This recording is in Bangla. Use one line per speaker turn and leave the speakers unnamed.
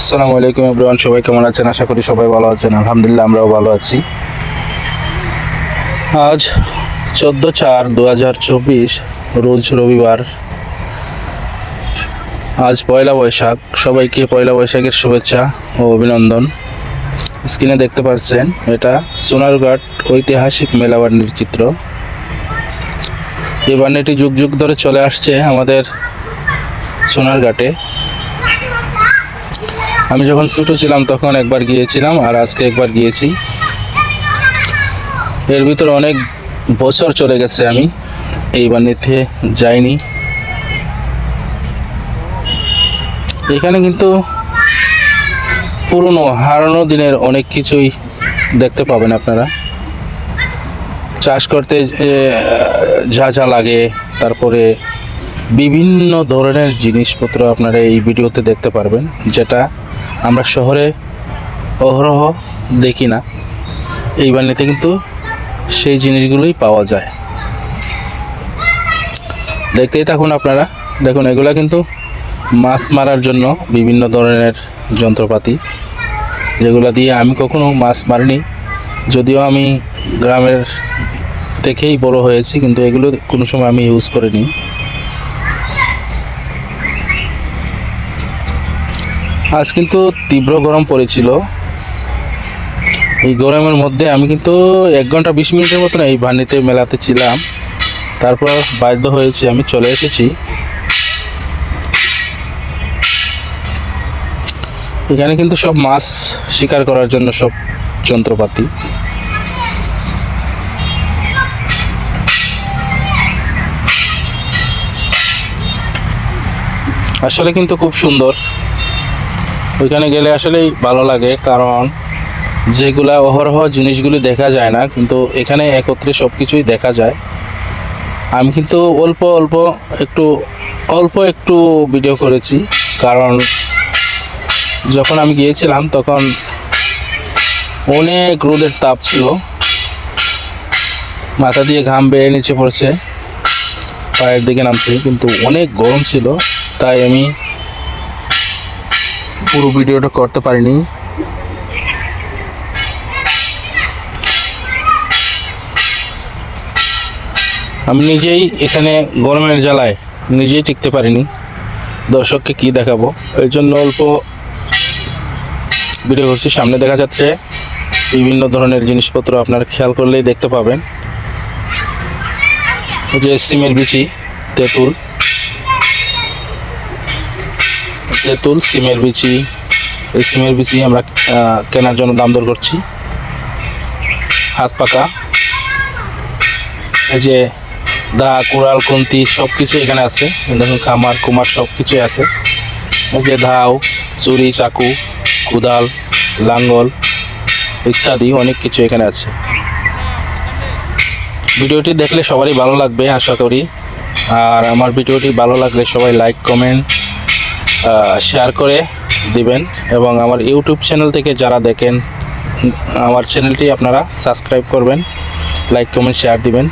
আসসালামু আলাইকুম এভরিওয়ান, সবাই কেমন আছেন? আশা করি সবাই ভালো আছেন। আলহামদুলিল্লাহ, আমরাও ভালো আছি। আজ চোদ্দ চার দু হাজার চব্বিশ, রোজ রবিবার। আজ পয়লা বৈশাখ। সবাইকে পয়লা বৈশাখের শুভেচ্ছা ও অভিনন্দন। স্ক্রিনে দেখতে পাচ্ছেন, এটা সোনারঘাট ঐতিহাসিক মেলাবান্ডির চিত্র। এই বান্ডিটি যুগ যুগ ধরে চলে আসছে আমাদের সোনারঘাটে। আমি যখন ছোটো ছিলাম তখন একবার গিয়েছিলাম আর আজকে একবার গিয়েছি। এর ভিতরে অনেক বছর চলে গেছে আমি এই বাণিতে যাইনি। এখানে কিন্তু পুরনো, হারানো দিনের অনেক কিছুই দেখতে পাবেন আপনারা। চাষ করতে যা যা লাগে, তারপরে বিভিন্ন ধরনের জিনিসপত্র আপনারা এই ভিডিওতে দেখতে পারবেন, যেটা আমরা শহরে অহরহ দেখি না। এই বাণীতে কিন্তু সেই জিনিসগুলোই পাওয়া যায়। দেখতেই থাকুন আপনারা। দেখুন, এগুলো কিন্তু মাছ মারার জন্য বিভিন্ন ধরনের যন্ত্রপাতি, যেগুলো দিয়ে আমি কখনো মাছ মারিনি। যদিও আমি গ্রামের থেকেই বড় হয়েছি, কিন্তু এগুলো কোনো সময় আমি ইউজ করিনি। আজ কিন্তু তীব্র গরম পড়েছিল। এই গরমের মধ্যে আমি কিন্তু এক ঘণ্টা বিশ মিনিটের মতন এই ভানিতে মেলাতে ছিলাম। তারপর বাধ্য হয়েছি, আমি চলে এসেছি। এখানে কিন্তু সব মাছ শিকার করার জন্য সব যন্ত্রপাতি। আসলে কিন্তু খুব সুন্দর। ওইখানে গেলে আসলেই ভালো লাগে, কারণ যেগুলা অহরহ জিনিসগুলি দেখা যায় না, কিন্তু এখানে একত্রে সব কিছুই দেখা যায়। আমি কিন্তু অল্প অল্প একটু অল্প একটু ভিডিও করেছি, কারণ যখন আমি গিয়েছিলাম তখন অনেক রোদের তাপ ছিল। মাথা দিয়ে ঘাম বেয়ে নিচে পড়ছে, পায়ের দিকে নামছে, কিন্তু অনেক গরম ছিল, তাই আমি পুরো ভিডিওটা করতে পারিনি। আমি নিজেই এখানে গরমের জ্বালায় নিজেই টিকতে পারিনি। দর্শককে কি দেখাবো? এর জন্য অল্প ভিডিও করছি। সামনে দেখা যাচ্ছে বিভিন্ন ধরনের জিনিসপত্র আপনারা খেয়াল করলেই দেখতে পাবেন। যে সিমের বিচি, তেঁতুল। তেঁতুল, সিমের বিচি। এই সিমের বিচি আমরা কেনার জন্য দাম দর করছি। হাত পাকা। এই যে দা, কুড়াল, খুন্তি সব কিছু এখানে আছে। দেখুন, খামার, কুমার সব কিছুই আছে। এই যে ধাও, চুরি, চাকু, কুদাল, লাঙ্গল ইত্যাদি অনেক কিছু এখানে আছে। ভিডিওটি দেখলে সবারই ভালো লাগবে, আশা করি। আর আমার ভিডিওটি ভালো লাগলে সবাই লাইক কমেন্ট শেয়ার করে দিবেন এবং আমার ইউটিউব চ্যানেল থেকে যারা দেখেন, আমার চ্যানেলটি আপনারা সাবস্ক্রাইব করবেন লাইক কমেন্ট শেয়ার দিবেন।